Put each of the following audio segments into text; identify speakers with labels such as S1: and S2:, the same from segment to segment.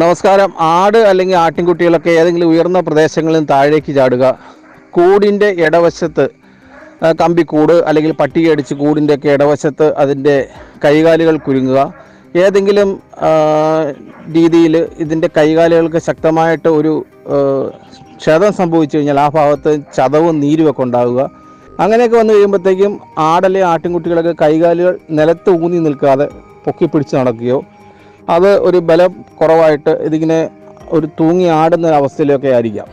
S1: നമസ്കാരം. ആട് അല്ലെങ്കിൽ ആട്ടിൻകുട്ടികളൊക്കെ ഏതെങ്കിലും ഉയർന്ന പ്രദേശങ്ങളിൽ താഴേക്ക് ചാടുക. കൂടിന്റെ ഇടവശത്ത് കമ്പിക്കൂട് അല്ലെങ്കിൽ പട്ടിക അടിച്ച് കൂടിന്റെ ഒക്കെ ഇടവശത്ത് അതിന്റെ കൈകാലുകൾ കുരുങ്ങുക. ഏതെങ്കിലും രീതിയിൽ ഇതിന്റെ കൈകാലുകൾക്ക് ശക്തമായിട്ട് ഒരു ക്ഷതം സംഭവിച്ചു കഴിഞ്ഞാൽ ആ ഭാഗത്ത് ചതവും നീരുമൊക്കെ ഉണ്ടാവുക. അങ്ങനെയൊക്കെ വന്നു കഴിയുമ്പോഴത്തേക്കും ആടലെ ആട്ടിൻകുട്ടികളൊക്കെ കൈകാലുകൾ നിലത്ത് ഊന്നി നിൽക്കാതെ പൊക്കി പിടിച്ച് നടക്കുകയോ അത് ഒരു ബലം കുറവായിട്ട് ഇതിങ്ങനെ ഒരു തൂങ്ങി ആടുന്ന അവസ്ഥയിലൊക്കെ ആയിരിക്കാം.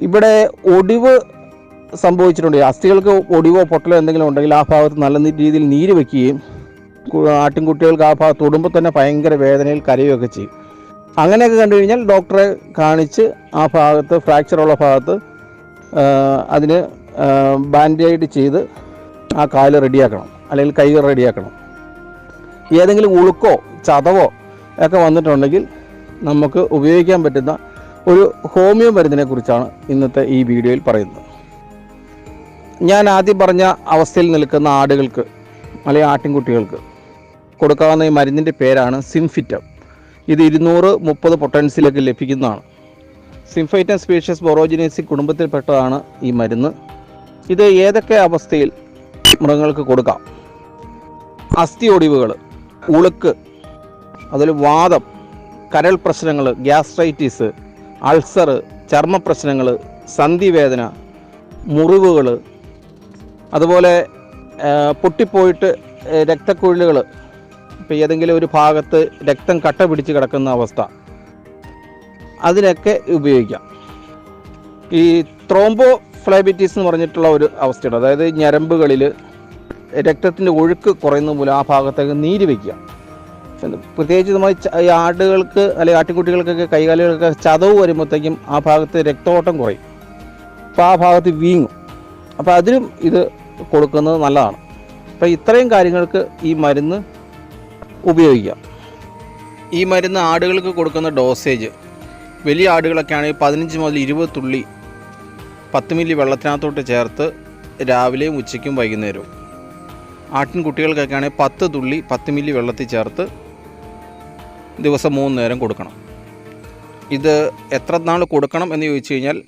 S1: ഇവിടെ ഒടിവ് സംഭവിച്ചിട്ടുണ്ട്. അസ്ഥികൾക്ക് ഒടിവോ പൊട്ടലോ എന്തെങ്കിലും ഉണ്ടെങ്കിൽ ആ ഭാഗത്ത് നല്ല രീതിയിൽ നീര് വെക്കുകയും ആട്ടിൻകുട്ടികൾക്ക് ആ ഭാഗത്ത് തൊടുമ്പോൾ തന്നെ ഭയങ്കര വേദനയിൽ കരയുകയൊക്കെ ചെയ്യും. അങ്ങനെയൊക്കെ കണ്ടു കഴിഞ്ഞാൽ ഡോക്ടറെ കാണിച്ച് ആ ഭാഗത്ത് ഫ്രാക്ചറുള്ള ഭാഗത്ത് അതിന് ബാൻഡേഡ് ചെയ്ത് ആ കാൽ റെഡിയാക്കണം. അല്ലെങ്കിൽ കൈ റെഡിയാക്കണം. ഏതെങ്കിലും ഉളുക്കോ ചതവോ ഒക്കെ വന്നിട്ടുണ്ടെങ്കിൽ നമുക്ക് ഉപയോഗിക്കാൻ പറ്റുന്ന ഒരു ഹോമിയോ മരുന്നിനെ കുറിച്ചാണ് ഇന്നത്തെ ഈ വീഡിയോയിൽ പറയുന്നത്. ഞാൻ ആദ്യം പറഞ്ഞ അവസ്ഥയിൽ നിൽക്കുന്ന ആടുകൾക്ക് അല്ലെങ്കിൽ ആട്ടിൻകുട്ടികൾക്ക് കൊടുക്കാവുന്ന ഈ മരുന്നിന്റെ പേരാണ് സിംഫിറ്റം. ഇത് ഇരുന്നൂറ് മുപ്പത് പൊട്ടൻസിലൊക്കെ ലഭിക്കുന്നതാണ്. സിംഫൈറ്റം സ്പീഷ്യസ് ബൊറോജിനേസി കുടുംബത്തിൽപ്പെട്ടതാണ് ഈ മരുന്ന്. ഇത് ഏതൊക്കെ അവസ്ഥയിൽ മൃഗങ്ങൾക്ക് കൊടുക്കാം? അസ്ഥി ഒടിവുകൾ ഉളുക്ക് അതിൽ വാദം കരൾ പ്രശ്നങ്ങൾ ഗ്യാസ്ട്രൈറ്റിസ് അൾസർ ചർമ്മ പ്രശ്നങ്ങൾ സന്ധിവേദന മുറിവുകൾ അതുപോലെ പൊട്ടിപ്പോയിട്ട് രക്തക്കുഴലുകൾ ഇപ്പോൾ ഏതെങ്കിലും ഒരു ഭാഗത്ത് രക്തം കട്ട പിടിച്ച് കിടക്കുന്ന അവസ്ഥ. അതിനൊക്കെ ഉപയോഗിക്കാം. ഈ ത്രോംബോ ഫ്ലൈബിറ്റീസ് എന്ന് പറഞ്ഞിട്ടുള്ള ഒരു അവസ്ഥയുണ്ട്. അതായത് ഞരമ്പുകളിൽ രക്തത്തിന്റെ ഒഴുക്ക് കുറയുന്ന മൂലം ആ ഭാഗത്തേക്ക് നീര് വയ്ക്കുക. പ്രത്യേകിച്ച് നമ്മൾ ഈ ആടുകൾക്ക് അല്ലെങ്കിൽ ആട്ടിൻകുട്ടികൾക്കൊക്കെ കൈകാലുകൾക്കൊക്കെ ചതവ് വരുമ്പോഴത്തേക്കും ആ ഭാഗത്ത് രക്തോട്ടം കുറയും. അപ്പോൾ ആ ഭാഗത്ത് വീങ്ങും. അപ്പോൾ അതിനും ഇത് കൊടുക്കുന്നത് നല്ലതാണ്. അപ്പോൾ ഇത്രയും കാര്യങ്ങൾക്ക് ഈ മരുന്ന് ഉപയോഗിക്കാം ഈ മരുന്ന് ആടുകൾക്ക് കൊടുക്കുന്ന ഡോസേജ്. വലിയ ആടുകളൊക്കെ ആണെങ്കിൽ പതിനഞ്ച് മുതൽ ഇരുപത് തുള്ളി പത്ത് മില്ലി വെള്ളത്തിനകത്തോട്ട് ചേർത്ത് രാവിലെയും ഉച്ചയ്ക്കും വൈകുന്നേരവും. ആട്ടിൻകുട്ടികൾക്കൊക്കെ ആണെങ്കിൽ പത്ത് തുള്ളി പത്ത് മില്ലി വെള്ളത്തിൽ ചേർത്ത് ദിവസം മൂന്ന് നേരം കൊടുക്കണം. ഇത് എത്ര നാൾ കൊടുക്കണം എന്ന് ചോദിച്ചു കഴിഞ്ഞാൽ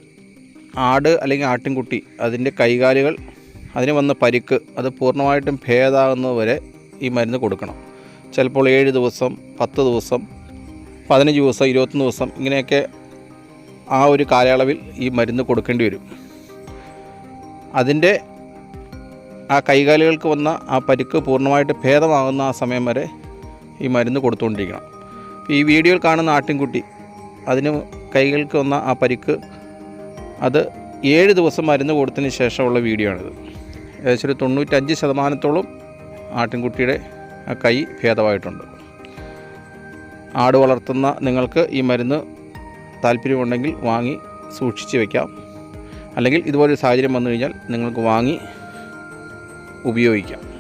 S1: ആട് അല്ലെങ്കിൽ ആട്ടിൻകുട്ടി അതിന്റെ കൈകാലുകൾ അതിന് വന്ന പരിക്ക് അത് പൂർണമായിട്ടും ഭേദമാകുന്നത് വരെ ഈ മരുന്ന് കൊടുക്കണം. ചിലപ്പോൾ ഏഴ് ദിവസം പത്ത് ദിവസം പതിനഞ്ച് ദിവസം ഇരുപത്തൊന്ന് ദിവസം ഇങ്ങനെയൊക്കെ ആ ഒരു കാലയളവിൽ ഈ മരുന്ന് കൊടുക്കേണ്ടി വരും. അതിന്റെ ആ കൈകാലുകൾക്ക് വന്ന ആ പരിക്ക് പൂർണമായിട്ട് ഭേദമാകുന്ന ആ സമയം വരെ ഈ മരുന്ന് കൊടുത്തുകൊണ്ടിരിക്കണം. ഈ വീഡിയോയിൽ കാണുന്ന ആട്ടിൻകുട്ടി അതിന് കൈകൾക്ക് വന്ന ആ പരിക്ക് അത് ഏഴ് ദിവസം മരുന്ന് കൊടുത്തതിന് ശേഷമുള്ള വീഡിയോ ആണിത് ഏകദേശം ഒരു തൊണ്ണൂറ്റഞ്ച് ശതമാനത്തോളം ആട്ടിൻകുട്ടിയുടെ ആ കൈ ഭേദമായിട്ടുണ്ട്. ആട് വളർത്തുന്ന നിങ്ങൾക്ക് ഈ മരുന്ന് താല്പര്യമുണ്ടെങ്കിൽ വാങ്ങി സൂക്ഷിച്ച് വയ്ക്കാം അല്ലെങ്കിൽ ഇതുപോലൊരു സാഹചര്യം വന്നു കഴിഞ്ഞാൽ നിങ്ങൾക്ക് വാങ്ങി ഉപയോഗിക്കാം.